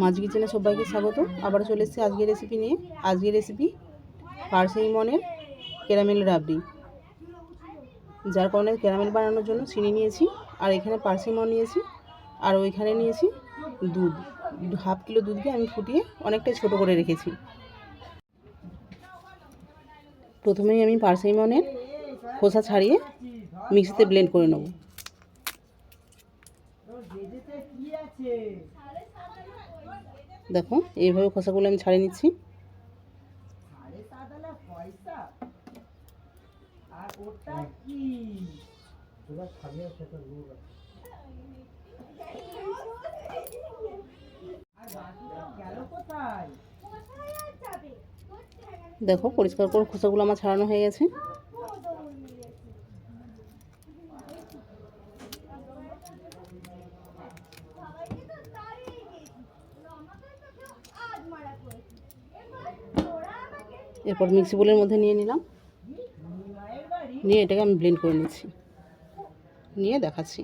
মাছ কিচেনে সবাইকে স্বাগত। আবার চলে এসেছি আজকের রেসিপি নিয়ে। আজকের রেসিপি পার্সিমনের ক্যারামেল রাবড়ি। যার কারণে ক্যারামেল বানানোর জন্য চিনি নিয়েছি, আর এখানে পার্সিমন নিয়েছি, আর ওইখানে নিয়েছি দুধ। হাফ কিলো দুধকে আমি ফুটিয়ে অনেকটাই ছোট করে রেখেছি। প্রথমেই আমি পার্সিমনের খোসা ছাড়িয়ে মিক্সিতে ব্লেন্ড করে নেব। দেখো এইভাবে খোসাগুলো আমি ছাড়িয়ে নিচ্ছি। দেখো পরিষ্কার করে খোসাগুলো আমার ছাড়ানো হয়ে গেছে। এরপর মিক্সি বোলের মধ্যে নিয়ে নিলাম। নিয়ে এটাকে আমি ব্লেন্ড করে নিচ্ছি। নিয়ে দেখাচ্ছি।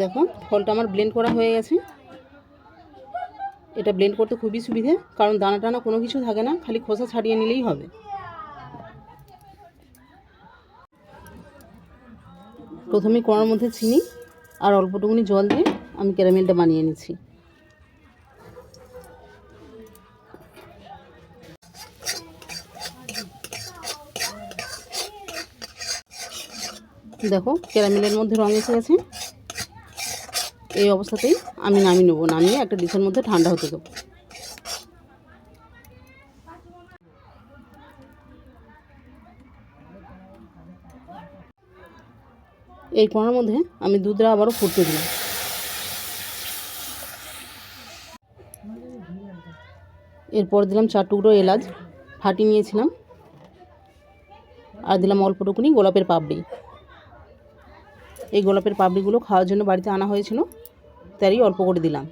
দেখো ফলটা আমার ব্লেন্ড করা হয়ে গেছে। এটা ব্লেন্ড করতে খুবই সুবিধে, কারণ দানা টানা কোনো কিছু থাকে না, খালি খোসা ছাড়িয়ে নিলেই হবে। প্রথমে কড়ার মধ্যে চিনি আর অল্পটুকুনি জল দিয়ে আমি ক্যারামেলটা বানিয়ে নিচ্ছি। দেখো, ক্যারামেলের মধ্যে রঙ এসে গেছে। এই অবস্থাতেই আমি নামিয়ে নেব, নামিয়ে একটা ডিশের মধ্যে ঠান্ডা হতে দেবো। এই কড়ার মধ্যে আমি দুধটা আবারও ফুটতে দিলাম। এরপর দিলাম চার টুকরো এলাচ, ফাটিয়ে নিয়েছিলাম। আর দিলাম অল্পটুকুনি গোলাপের পাপড়ি। এই গোলাপের পাপড়িগুলো খাওয়ার জন্য বাড়িতে আনা হয়েছিল, তারই অল্প করে দিলাম।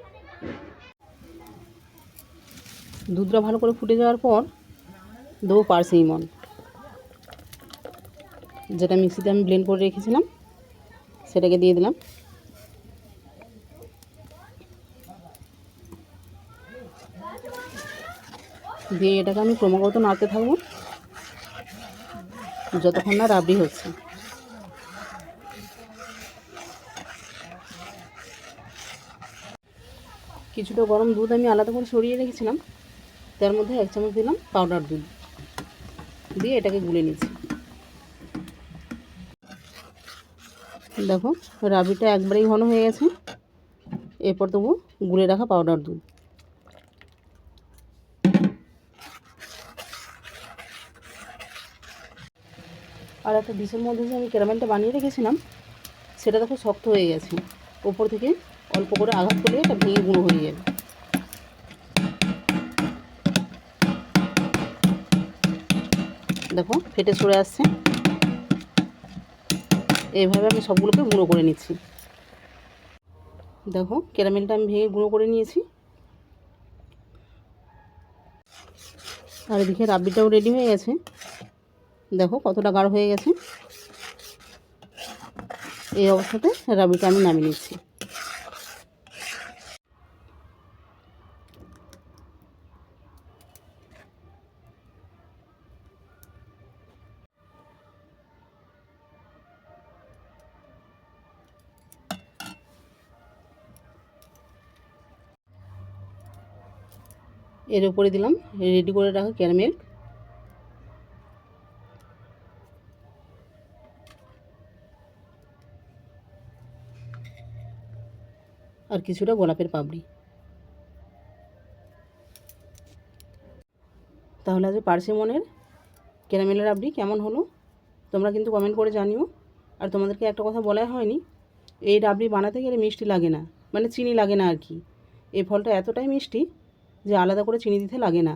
দুধটা ভালো করে ফুটে যাওয়ার পর দেবো পার্সিমন, যেটা মিক্সিতে আমি ব্লেন্ড করে রেখেছিলাম, সেটাকে দিয়ে দিলাম। দিয়ে এটাকে আমি ক্রমাগত নাড়তে থাকব, যতক্ষণ না রাবড়ি হচ্ছে। কিছুটা গরম দুধ আমি আলাদা করে সরিয়ে রেখেছিলাম। তার মধ্যে এক চামচ দিলাম পাউডার দুধ। দিয়ে এটাকে গুলে নিচ্ছি দেখো, রাবিটা একবারেই ঘন হয়ে গেছে। এরপর তবু গুলে রাখা পাউডার দুধ। আর একটা ডিশের মধ্যে যে আমি ক্যারামেলটা বানিয়ে রেখেছিলাম, সেটা দেখো শক্ত হয়ে গেছে। ওপর থেকে অল্প করে আঘাত করলে এটা ভেঙে গুঁড়ো হয়ে যাবে। দেখো, ফেটে সরে আসছে। এইভাবে আমি সবগুলোকে গুঁড়ো করে নিচ্ছি। দেখো, ক্যারামেলটা আমি ভেঙে গুঁড়ো করে নিয়েছি। আর এদিকে রাবড়িটাও রেডি হয়ে গেছে। দেখো, কতটা গাঢ় হয়ে গেছে। এই অবস্থাতে রাবড়িটা আমি নামিয়ে নিচ্ছি। এর উপরে দিলাম রেডি করে রাখা ক্যারামেল আর কিছুটা গোলাপের পাপড়ি। তাহলে আজ পার্সিমনের ক্যারামেলের রাবড়ি কেমন হলো? তোমরা কিন্তু কমেন্ট করে জানিও। আর তোমাদেরকে একটা কথা বলা হয়নি, এই রাবড়ি বানাতে গেলে মিষ্টি লাগে না মানে চিনি লাগে না আর কি। এই ফলটা এতটাই মিষ্টি যে আলাদা করে চিনি দিতে লাগে না।